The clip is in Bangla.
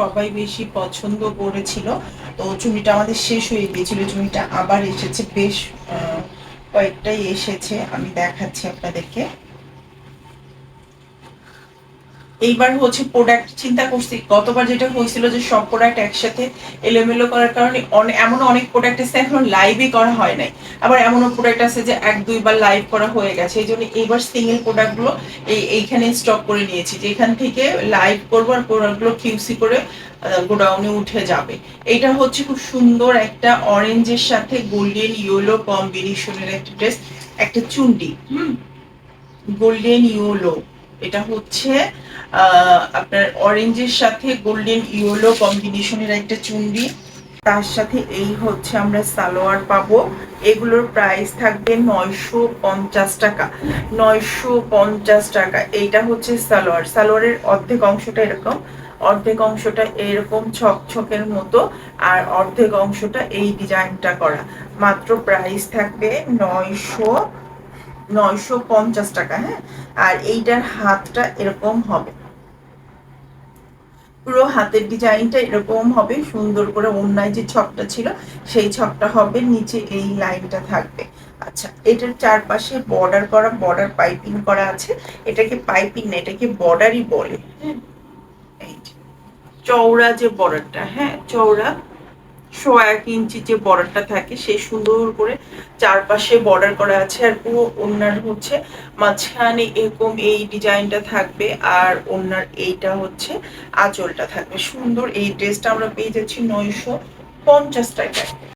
সবাই বেশি পছন্দ করেছিল। তো চুড়িটা আমাদের শেষ হয়ে গিয়েছিল, চুড়িটা আবার এসেছে, বেশ কয়েকটাই এসেছে। আমি দেখাচ্ছি আপনাদেরকে। এইবার হচ্ছে প্রোডাক্ট চিন্তা করছি, গতবার যেটা হয়েছিল যে সব প্রোডাক্ট একসাথে এলোমেলো করার কারণে এমন অনেক প্রোডাক্ট আছে এখন লাইভই করা হয় নাই। আবার এমনও প্রোডাক্ট আছে যে এক, দুইবার লাইভ করা হয়ে গেছে। এই জন্য এইবার সিঙ্গেল প্রোডাক্টগুলো এই, এইখানে স্টক করে নিয়েছি যে এখান থেকে লাইভ করব আর প্রোডাক্টগুলো কিউসি করে গোডাউনে উঠে যাবে। এটা হচ্ছে খুব সুন্দর একটা অরেঞ্জের সাথে গোল্ডেন ইয়েলো কম্বিনেশনের একটা ড্রেস একটা চুন্ডি হুম? গোল্ডেন ইয়েলো এটা হচ্ছে আপনার অরেঞ্জের সাথে গোল্ডেন ইয়েলো কম্বিনেশনের একটা চুন্ডি তার সাথে এই হচ্ছে আমরা সালোয়ার পাবো। এগুলোর প্রাইস থাকবে নয়শো পঞ্চাশ টাকা। নয়শো পঞ্চাশ টাকা। এইটা হচ্ছে সালোয়ার। সালোয়ারের অর্ধেক অংশটা এরকম। অর্ধেক অংশটা এরকম ছকছকের মতো আর অর্ধেক অংশটা এই ডিজাইনটা করা। মাত্র প্রাইস থাকবে নয়শো নয়শো পঞ্চাশ টাকা হ্যাঁ? আর এইটার হাতটা এরকম হবে। পুরো হাতের ডিজাইনটা এরকম হবে, সুন্দর করে অন্যায় যে ছকটা ছিল, সেই ছকটা হবে, নিচে এই লাইনটা থাকবে। আচ্ছা এটার চারপাশে বর্ডার করা বর্ডার পাইপিং করা আছে। এটাকে পাইপিং না, এটাকে বর্ডারই বলে হ্যাঁ? এই যে। বর্ডারটা হ্যাঁ? চওড়া শো এক ইঞ্চি যে বর্ডারটা থাকে, সেই সুন্দর করে চারপাশে বর্ডার করা আছে আর পুরো ওনার হচ্ছে মাঝখানে এরকম এই ডিজাইনটা থাকবে আর ওনার এইটা হচ্ছে আঁচলটা থাকবে। সুন্দর এই ড্রেসটা আমরা পেয়ে যাচ্ছি নয়শো পঞ্চাশ টাকায়।